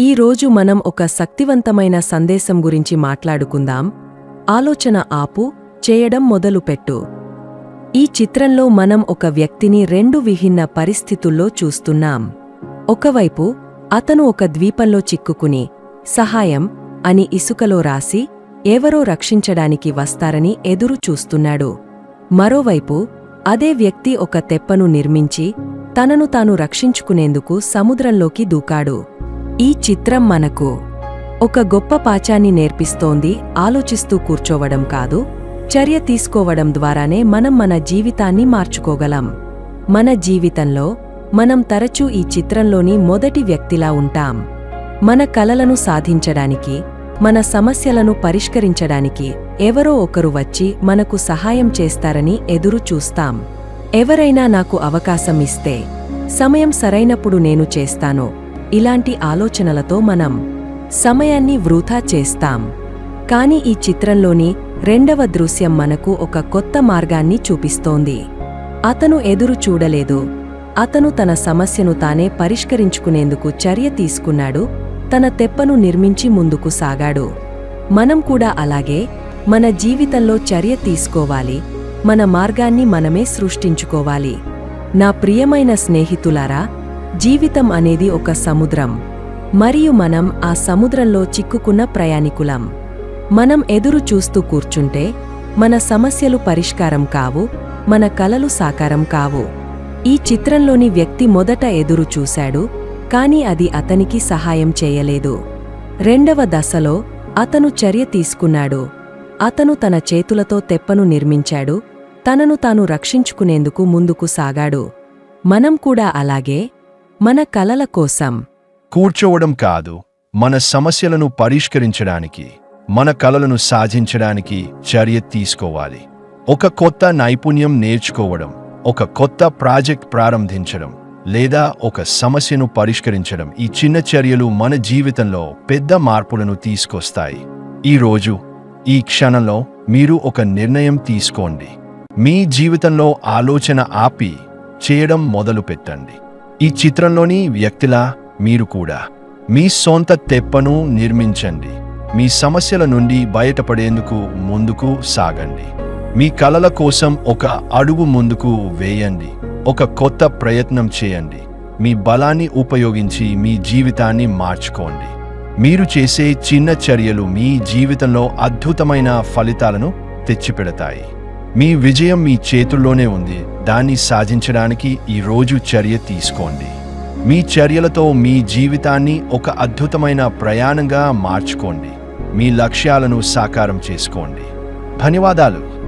ఈ రోజు మనం ఒక శక్తివంతమైన సందేశం గురించి మాట్లాడుకుందాం. ఆలోచన ఆపు చేయడం మొదలుపెట్టు ఈ చిత్రంలో మనం ఒక వ్యక్తిని రెండు విభిన్న పరిస్థితుల్లో చూస్తున్నాం. ఒకవైపు అతను ఒక ద్వీపంలో చిక్కుకుని సహాయం అని ఇసుకలో రాసి ఎవరో రక్షించడానికి వస్తారని ఎదురు చూస్తున్నాడు. మరోవైపు అదే వ్యక్తి ఒక తెప్పను నిర్మించి తనను తాను రక్షించుకునేందుకు సముద్రంలోకి దూకాడు. ఈ చిత్రం మనకు ఒక గొప్ప పాచాన్ని నేర్పిస్తోంది. ఆలోచిస్తూ కూర్చోవడం కాదు చర్య తీసుకోవడం ద్వారానే మనం మన జీవితాన్ని మార్చుకోగలం. మన జీవితంలో మనం తరచూ ఈ చిత్రంలోని మొదటి వ్యక్తిలా ఉంటాం. మన కలలను సాధించడానికి మన సమస్యలను పరిష్కరించడానికి ఎవరో ఒకరు వచ్చి మనకు సహాయం చేస్తారని ఎదురు చూస్తాం. ఎవరైనా నాకు అవకాశం ఇస్తే సమయం సరైనప్పుడు నేను చేస్తాను. ఇలాంటి ఆలోచనలతో మనం సమయాన్ని వృథా చేస్తాం. కానీ ఈ చిత్రంలోని రెండవ దృశ్యం మనకు ఒక కొత్త మార్గాన్ని చూపిస్తోంది. అతను ఎదురు చూడలేదు. అతను తన సమస్యను తానే పరిష్కరించుకునేందుకు చర్య తీసుకున్నాడు. తన తెప్పను నిర్మించి ముందుకు సాగాడు. మనం కూడా అలాగే మన జీవితంలో చర్య తీసుకోవాలి. మన మార్గాన్ని మనమే సృష్టించుకోవాలి. నా ప్రియమైన స్నేహితులారా జీవితం అనేది ఒక సముద్రం. మరియు మనం ఆ సముద్రంలో చిక్కుకున్న ప్రయాణికులం. మనం ఎదురు చూస్తూ కూర్చుంటే మన సమస్యలు పరిష్కారం కావు మన కలలు సాకారం కావు. ఈ చిత్రంలోని వ్యక్తి మొదట ఎదురు చూశాడు కాని అది అతనికి సహాయం చేయలేదు. రెండవ దశలో అతను చర్య తీసుకున్నాడు. అతను తన చేతులతో తెప్పను నిర్మించాడు తనను తాను రక్షించుకునేందుకు ముందుకు సాగాడు. మనం కూడా అలాగే మన కలల కోసం. కూర్చోవడం కాదు మన సమస్యలను పరిష్కరించడానికి మన కలలను సాధించడానికి చర్య తీసుకోవాలి. ఒక కొత్త నైపుణ్యం నేర్చుకోవడం ఒక కొత్త ప్రాజెక్ట్ ప్రారంభించడం లేదా ఒక సమస్యను పరిష్కరించడం ఈ చిన్న చర్యలు మన జీవితంలో పెద్ద మార్పులను తీసుకొస్తాయి. ఈ రోజు ఈ క్షణంలో మీరు ఒక నిర్ణయం తీసుకోండి. మీ జీవితంలో ఆలోచన ఆపి చేయడం మొదలు పెట్టండి ఈ చిత్రంలోని వ్యక్తిలా మీరు కూడా. మీ సొంత తెప్పను నిర్మించండి. మీ సమస్యల నుండి బయటపడేందుకు ముందుకు సాగండి. మీ కలల కోసం ఒక అడుగు ముందుకు వేయండి. ఒక కొత్త ప్రయత్నం చేయండి. మీ బలాన్ని ఉపయోగించి మీ జీవితాన్ని మార్చుకోండి. మీరు చేసే చిన్న చర్యలు మీ జీవితంలో అద్భుతమైన ఫలితాలను తెచ్చిపెడతాయి. మీ విజయం మీ చేతుల్లోనే ఉంది. దాన్ని సాధించడానికి ఈ రోజు చర్య తీసుకోండి. మీ చర్యలతో మీ జీవితాన్ని ఒక అద్భుతమైన ప్రయాణంగా మార్చుకోండి. మీ లక్ష్యాలను సాకారం చేసుకోండి. ధన్యవాదాలు.